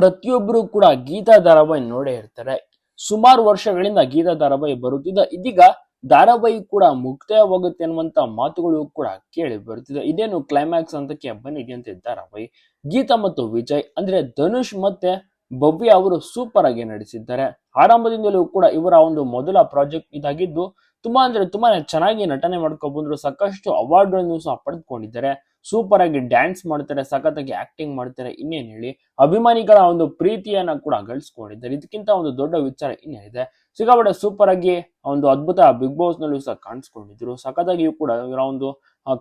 ಪ್ರತಿಯೊಬ್ಬರು ಕೂಡ ಗೀತಾ ಧಾರಾವಾಹಿ ನೋಡೇ ಇರ್ತಾರೆ. ಸುಮಾರು ವರ್ಷಗಳಿಂದ ಗೀತಾ ಧಾರಾವಾಹಿ ಬರುತ್ತಿದ್ದ ಇದೀಗ ಧಾರಾವಾಹಿ ಕೂಡ ಮುಕ್ತಾಯವಾಗುತ್ತೆ ಅನ್ನುವಂತ ಮಾತುಗಳು ಕೂಡ ಕೇಳಿ ಬರುತ್ತಿದೆ. ಇದೇನು ಕ್ಲೈಮ್ಯಾಕ್ಸ್ ಅಂತಕ್ಕೆ ಬಂದಿದೆಯಂತೆ ಧಾರಾವಾಹಿ. ಗೀತಾ ಮತ್ತು ವಿಜಯ್ ಅಂದ್ರೆ ಧನುಷ್ ಮತ್ತೆ ಭವ್ಯ ಅವರು ಸೂಪರ್ ಆಗಿ ನಡೆಸಿದ್ದಾರೆ ಆರಂಭದಿಂದಲೂ ಕೂಡ ಇವರ ಒಂದು ಮೊದಲ ಪ್ರಾಜೆಕ್ಟ್ ಇದಾಗಿದ್ದು, ತುಂಬಾ ಅಂದ್ರೆ ತುಂಬಾ ಚೆನ್ನಾಗಿ ನಟನೆ ಮಾಡ್ಕೊಂಡು ಬಂದ್ರು, ಸಾಕಷ್ಟು ಅವಾರ್ಡ್ಗಳನ್ನು ಸಹ ಪಡೆದುಕೊಂಡಿದ್ದಾರೆ. ಸೂಪರ್ ಆಗಿ ಡ್ಯಾನ್ಸ್ ಮಾಡ್ತಾರೆ, ಸಖತ್ತಾಗಿ ಆಕ್ಟಿಂಗ್ ಮಾಡ್ತಾರೆ, ಇನ್ನೇನ್ ಹೇಳಿ. ಅಭಿಮಾನಿಗಳ ಒಂದು ಪ್ರೀತಿಯನ್ನ ಕೂಡ ಗಳಿಸ್ಕೊಂಡಿದ್ದಾರೆ. ಇದಕ್ಕಿಂತ ಒಂದು ದೊಡ್ಡ ವಿಚಾರ ಇನ್ನೇನಿದೆ. ಸಿಕ್ಕಾಪಟ್ಟೆ ಸೂಪರ್ ಆಗಿ ಒಂದು ಅದ್ಭುತ ಬಿಗ್ ಬಾಸ್ ನಲ್ಲೂ ಸಹ ಕಾಣಿಸ್ಕೊಂಡಿದ್ರು. ಸಖತ್ತಾಗಿಯೂ ಕೂಡ ಇವರ ಒಂದು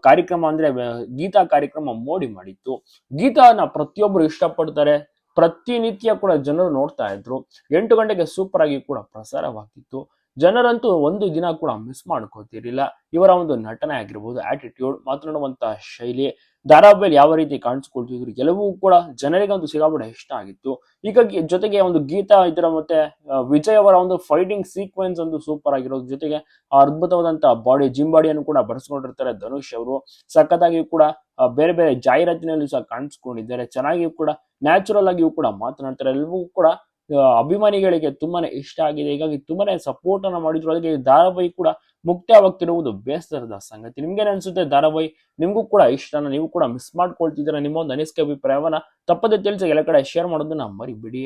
ಕಾರ್ಯಕ್ರಮ ಅಂದ್ರೆ, ಗೀತಾ ಕಾರ್ಯಕ್ರಮ ಮೋಡಿ ಮಾಡಿತ್ತು. ಗೀತಾನ ಪ್ರತಿಯೊಬ್ಬರು ಇಷ್ಟಪಡ್ತಾರೆ. ಪ್ರತಿನಿತ್ಯ ಕೂಡ ಜನರು ನೋಡ್ತಾ ಇದ್ರು. ಎಂಟು ಗಂಟೆಗೆ ಸೂಪರ್ ಆಗಿ ಕೂಡ ಪ್ರಸಾರವಾಗ್ತಿತ್ತು ಜನರಂತೂ ಒಂದು ದಿನ ಕೂಡ ಮಿಸ್ ಮಾಡ್ಕೋತಿರ್ಲಿಲ್ಲ. ಇವರ ಒಂದು ನಟನೆ ಆಗಿರ್ಬೋದು ಆಟಿಟ್ಯೂಡ್ ಮಾತನಾಡುವಂತಹ ಶೈಲಿ, ಧಾರಾವಾಹಿಯಲ್ಲಿ ಯಾವ ರೀತಿ ಕಾಣಿಸ್ಕೊಳ್ತಿದ್ರು, ಎಲ್ಲವೂ ಕೂಡ ಜನರಿಗೆ ಒಂದು ಸಿಗಾಬಿಡ ಇಷ್ಟ ಆಗಿತ್ತು. ಈಗ ಜೊತೆಗೆ ಒಂದು ಗೀತಾ ಇದರ ಮತ್ತೆ ವಿಜಯ್ ಅವರ ಒಂದು ಫೈಟಿಂಗ್ ಸೀಕ್ವೆನ್ಸ್ ಒಂದು ಸೂಪರ್ ಆಗಿರೋದ್ರ ಜೊತೆಗೆ ಆ ಅದ್ಭುತವಾದಂತ ಬಾಡಿ ಜಿಮ್ ಬಾಡಿಯನ್ನು ಕೂಡ ಬರೆಸ್ಕೊಂಡಿರ್ತಾರೆ ಧನುಷ್ ಅವರು. ಸಖತ್ತಾಗಿ ಕೂಡ ಬೇರೆ ಬೇರೆ ಜಾಹೀರಾತಿನಲ್ಲೂ ಸಹ ಕಾಣಿಸ್ಕೊಂಡಿದ್ದಾರೆ. ಚೆನ್ನಾಗಿಯೂ ಕೂಡ ನ್ಯಾಚುರಲ್ ಆಗಿಯೂ ಕೂಡ ಮಾತನಾಡ್ತಾರೆ. ಎಲ್ಲವೂ ಕೂಡ ಅಭಿಮಾನಿಗಳಿಗೆ ತುಂಬಾನೇ ಇಷ್ಟ ಆಗಿದೆ. ಹೀಗಾಗಿ ತುಂಬಾನೇ ಸಪೋರ್ಟ್ ಅನ್ನ ಮಾಡಿದ್ರು. ಅದಕ್ಕೆ ಧಾರಾವಾಹಿ ಕೂಡ ಮುಕ್ತವಾಗ್ತಿರುವುದು ಬೇಸರದ ಸಂಗತಿ. ನಿಮ್ಗೆ ಅನ್ಸುತ್ತೆ ಧಾರಾವಾಹಿ? ನಿಮ್ಗೂ ಕೂಡ ಇಷ್ಟನ ನೀವು ಕೂಡ ಮಿಸ್ ಮಾಡ್ಕೊಳ್ತಿದ್ದೀರಾ. ನಿಮ್ಮ ಒಂದು ಅನಿಸಿಕೆ ಅಭಿಪ್ರಾಯವನ್ನ ತಪ್ಪದೆ ತಿಳಿಸಿ ಎಲ್ಲ ಕಡೆ ಶೇರ್ ಮಾಡೋದನ್ನ ಮರಿಬಿಡಿ.